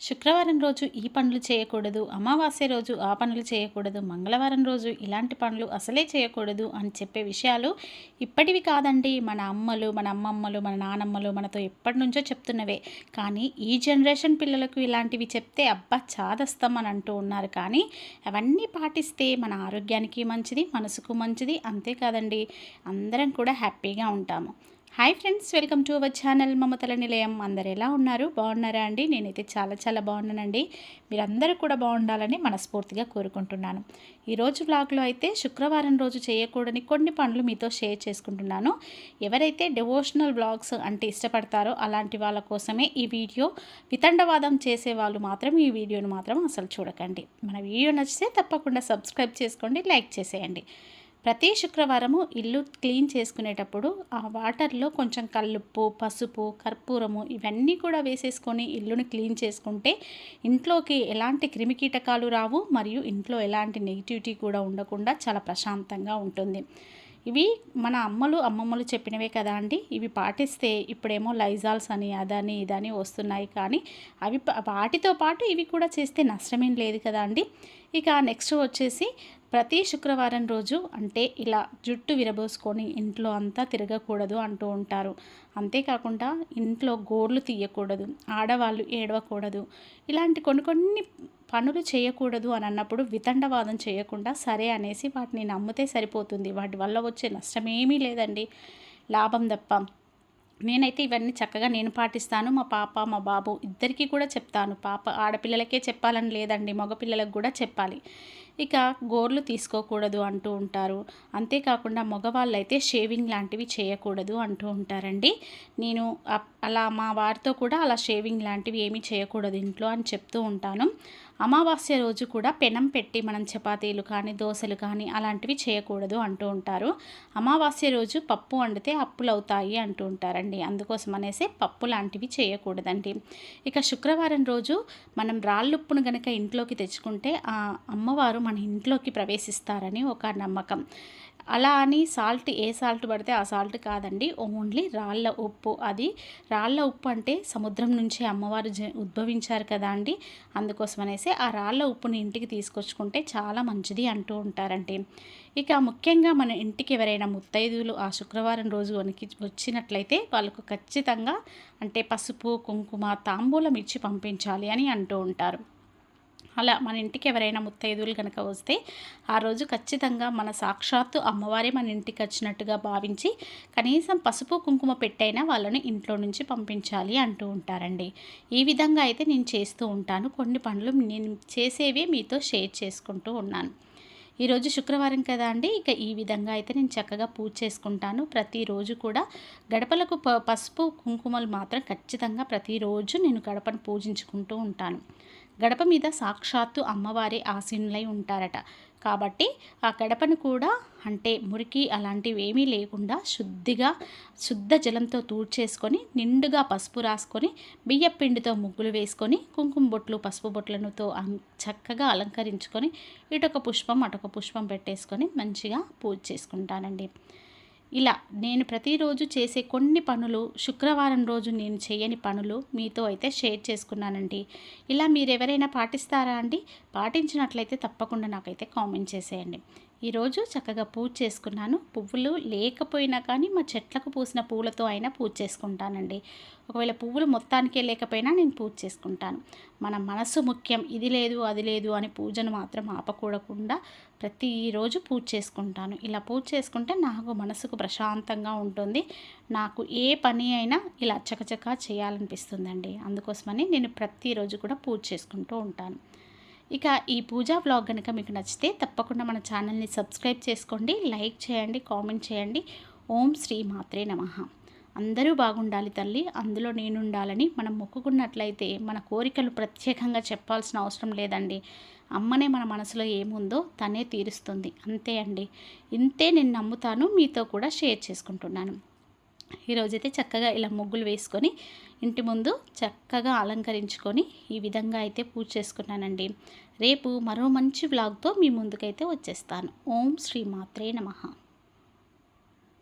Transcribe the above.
శుక్రవారం రోజు ఈ పనులు చేయకూడదు అమావాస్య రోజు ఆ పనులు చేయకూడదు మంగళవారం రోజు ఇలాంటి పనులు అసలే చేయకూడదు అని చెప్పే విషయాలు ఇప్పటివి కాదండి. మన అమ్మలు మన అమ్మమ్మలు మన నానమ్మలు మనతో ఎప్పటి నుంచో చెప్తున్నవే. కానీ ఈ జనరేషన్ పిల్లలకు ఇలాంటివి చెప్తే అబ్బా చాదస్తం అని అంటూ ఉన్నారు. కానీ అవన్నీ పాటిస్తే మన ఆరోగ్యానికి మంచిది మనసుకు మంచిది అంతేకాదండి అందరం కూడా హ్యాపీగా ఉంటాము. Hi friends welcome to our channel మమతల నిలయం. అందరు ఎలా ఉన్నారు? బాగున్నారా అండి? నేనైతే చాలా చాలా బాగున్నానండి. మీరందరూ కూడా బాగుండాలని మనస్ఫూర్తిగా కోరుకుంటున్నాను. ఈరోజు బ్లాగ్లో అయితే శుక్రవారం రోజు చేయకూడని కొన్ని పనులు మీతో షేర్ చేసుకుంటున్నాను. ఎవరైతే డివోషనల్ వ్లాగ్స్ అంటే ఇష్టపడతారో అలాంటి వాళ్ళ కోసమే ఈ వీడియో వితండవాదం చేసే వాళ్ళు మాత్రం ఈ వీడియోను మాత్రం అసలు చూడకండి. మన వీడియో నచ్చితే తప్పకుండా సబ్స్క్రైబ్ చేసుకోండి లైక్ చేసేయండి. ప్రతి శుక్రవారము ఇల్లు క్లీన్ చేసుకునేటప్పుడు ఆ వాటర్లో కొంచెం కల్లుప్పు పసుపు కర్పూరము ఇవన్నీ కూడా వేసేసుకొని ఇల్లుని క్లీన్ చేసుకుంటే ఇంట్లోకి ఎలాంటి క్రిమికీటకాలు రావు మరియు ఇంట్లో ఎలాంటి నెగిటివిటీ కూడా ఉండకుండా చాలా ప్రశాంతంగా ఉంటుంది. ఇవి మన అమ్మలు అమ్మమ్మలు చెప్పినవే కదా అండి. ఇవి పాటిస్తే ఇప్పుడేమో లైజాల్స్ అని అదని ఇదని వస్తున్నాయి కానీ అవి వాటితో పాటు ఇవి కూడా చేస్తే నష్టమేం లేదు కదా అండి. ఇక నెక్స్ట్ వచ్చేసి ప్రతి శుక్రవారం రోజు అంటే ఇలా జుట్టు విరబోసుకొని ఇంట్లో అంతా తిరగకూడదు అంటూ ఉంటారు. అంతేకాకుండా ఇంట్లో గోర్లు తీయకూడదు ఆడవాళ్ళు ఏడవకూడదు. ఇలాంటి కొన్ని కొన్ని పనులు చేయకూడదు అని అన్నప్పుడు వితండవాదం చేయకుండా సరే అనేసి వాటిని నమ్మితే సరిపోతుంది. వాటి వల్ల వచ్చే నష్టమేమీ లేదండి. లాభం తప్ప. నేనైతే ఇవన్నీ చక్కగా నేను పాటిస్తాను. మా పాప మా బాబు ఇద్దరికీ కూడా చెప్తాను. పాప ఆడపిల్లలకే చెప్పాలని లేదండి. మగపిల్లలకు కూడా చెప్పాలి. ఇక గోర్లు తీసుకోకూడదు అంటూ ఉంటారు. అంతేకాకుండా మగవాళ్ళు అయితే షేవింగ్ లాంటివి చేయకూడదు అంటూ ఉంటారండి. నేను అలా మా వారితో కూడా అలా షేవింగ్ లాంటివి ఏమీ చేయకూడదు ఇంట్లో అని చెప్తూ ఉంటాను. అమావాస్య రోజు కూడా పెనం పెట్టి మనం చపాతీలు కానీ దోశలు కానీ అలాంటివి చేయకూడదు అంటూ ఉంటారు. అమావాస్య రోజు పప్పు వండితే అప్పులు అవుతాయి అంటూ ఉంటారండి. అందుకోసం అనేసి పప్పు లాంటివి చేయకూడదండి. ఇక శుక్రవారం రోజు మనం రాళ్ళుప్పును గనక ఇంట్లోకి తెచ్చుకుంటే ఆ అమ్మవారు మన ఇంట్లోకి ప్రవేశిస్తారని ఒక నమ్మకం. అలా అని సాల్ట్ ఏ సాల్ట్ పడితే ఆ సాల్ట్ కాదండి. ఓన్లీ రాళ్ళ ఉప్పు. అది రాళ్ళ ఉప్పు అంటే సముద్రం నుంచి అమ్మవారు ఉద్భవించారు కదా అండి. అందుకోసం అనేసి ఆ రాళ్ళ ఉప్పుని ఇంటికి తీసుకొచ్చుకుంటే చాలా మంచిది అంటూ ఉంటారండి. ఇక ముఖ్యంగా మన ఇంటికి ఎవరైనా ముత్తైదువులు ఆ శుక్రవారం రోజు వనికి వచ్చినట్లయితే వాళ్ళకు ఖచ్చితంగా అంటే పసుపు కుంకుమ తాంబూలం ఇచ్చి పంపించాలి అని అంటూ ఉంటారు. అలా మన ఇంటికి ఎవరైనా ముత్తైదువులు కనుక వస్తే ఆ రోజు ఖచ్చితంగా మన సాక్షాత్తు అమ్మవారే మన ఇంటికి వచ్చినట్టుగా భావించి కనీసం పసుపు కుంకుమ పెట్టైనా వాళ్ళని ఇంట్లో నుంచి పంపించాలి అంటూ ఉంటారండి. ఈ విధంగా అయితే నేను చేస్తూ ఉంటాను. కొన్ని పనులు నేను చేసేవి మీతో షేర్ చేసుకుంటూ ఉన్నాను. ఈరోజు శుక్రవారం కదా అండి? ఇక ఈ విధంగా అయితే నేను చక్కగా పూజ చేసుకుంటాను. ప్రతిరోజు కూడా గడపలకు పసుపు కుంకుమలు మాత్రం ఖచ్చితంగా ప్రతిరోజు నేను గడపను పూజించుకుంటూ ఉంటాను. గడప మీద సాక్షాత్తు అమ్మవారే ఆసీనులై ఉంటారట. కాబట్టి ఆ గడపను కూడా అంటే మురికి అలాంటివి ఏమీ లేకుండా శుద్ధిగా శుద్ధ జలంతో తూడ్చేసుకొని నిండుగా పసుపు రాసుకొని బియ్య పిండితో ముగ్గులు వేసుకొని కుంకుమ బొట్లు పసుపు బొట్లనుతో చక్కగా అలంకరించుకొని ఇటొక పుష్పం అటొక పుష్పం పెట్టేసుకొని మంచిగా పూజ చేసుకుంటానండి. ఇలా నేను ప్రతిరోజు చేసే కొన్ని పనులు శుక్రవారం రోజు నేను చేయని పనులు మీతో అయితే షేర్ చేసుకున్నానండి. ఇలా మీరు ఎవరైనా పాటిస్తారా అండి? పాటించినట్లయితే తప్పకుండా నాకైతే కామెంట్ చేసేయండి. ఈరోజు చక్కగా పూజ చేసుకున్నాను. పువ్వులు లేకపోయినా కానీ మా చెట్లకు పూసిన పూలతో అయినా పూజ చేసుకుంటానండి. ఒకవేళ పువ్వులు మొత్తానికే లేకపోయినా నేను పూజ చేసుకుంటాను. మన మనసు ముఖ్యం ఇది లేదు అది లేదు అని పూజను మాత్రం ఆపకూడకుండా ప్రతిరోజు పూజ చేసుకుంటాను. ఇలా పూజ చేసుకుంటే నాకు మనసుకు ప్రశాంతంగా ఉంటుంది. నాకు ఏ పని అయినా ఇలా చకచకా చేయాలనిపిస్తుందండి. అందుకోసమని నేను ప్రతిరోజు కూడా పూజ చేసుకుంటూ ఉంటాను. ఇక ఈ పూజా వ్లాగ్ కనుక మీకు నచ్చితే తప్పకుండా మన ఛానల్ని సబ్స్క్రైబ్ చేసుకోండి లైక్ చేయండి కామెంట్ చేయండి. ఓం శ్రీ మాత్రే నమ. అందరూ బాగుండాలి తల్లి అందులో నేనుండాలని మనం మొక్కుకున్నట్లయితే మన కోరికలు ప్రత్యేకంగా చెప్పాల్సిన అవసరం లేదండి. అమ్మనే మన మనసులో ఏముందో తనే తీరుస్తుంది అంతే అండి. ఇంతే నేను నమ్ముతాను మీతో కూడా షేర్ చేసుకుంటున్నాను. ఈరోజైతే చక్కగా ఇలా ముగ్గులు వేసుకొని ఇంటి ముందు చక్కగా అలంకరించుకొని ఈ విధంగా అయితే పూజ చేసుకున్నానండి. రేపు మరో మంచి బ్లాగ్తో మీ ముందుకైతే వచ్చేస్తాను. ఓం శ్రీ మాత్రే నమ.